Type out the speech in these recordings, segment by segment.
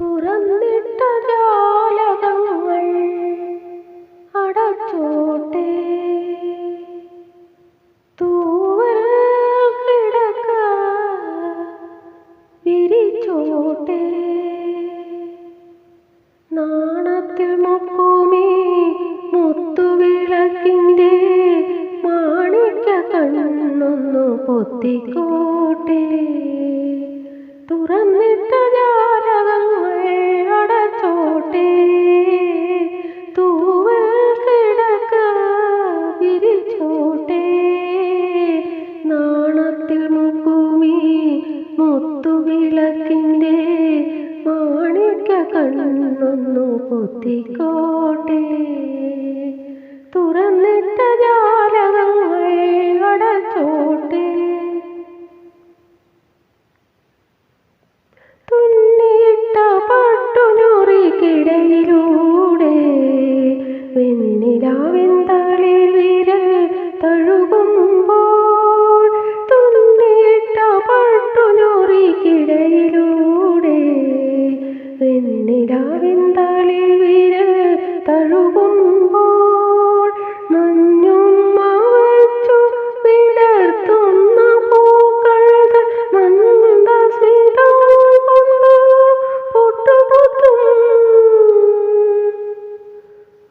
തുറന്നിട്ട ജാലകങ്ങൾ അടച്ചോട്ടെ. തൂവൽ കിടക്ക വിരിച്ചോട്ടെ. നാണത്തിൽ മുക്കുമീ മുത്തുവിളക്കിന്റെ മാണിക്ക കണ്ണൊന്നു പൊത്തിക്കോട്ടെ. തുറന്നിട്ട തുറന്നിട്ട് തുറന്നിട്ട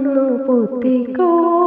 കണ്ണൊന്നു പൊത്തിക്കോട്ടെ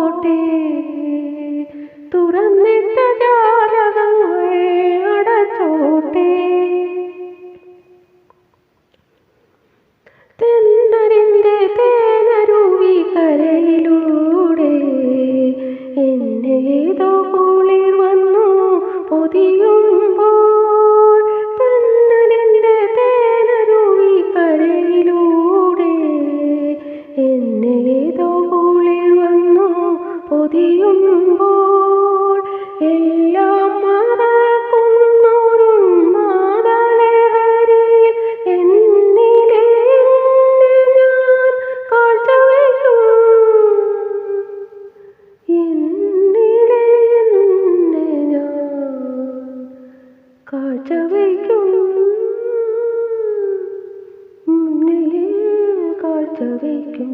കാഴ്ചവെക്കും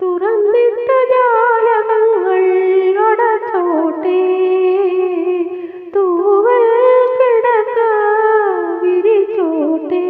തുറന്നിട്ട ജാലകങ്ങൾ അടച്ചോട്ടെ തൂവൽ കിടക്ക വിരിച്ചോട്ടെ.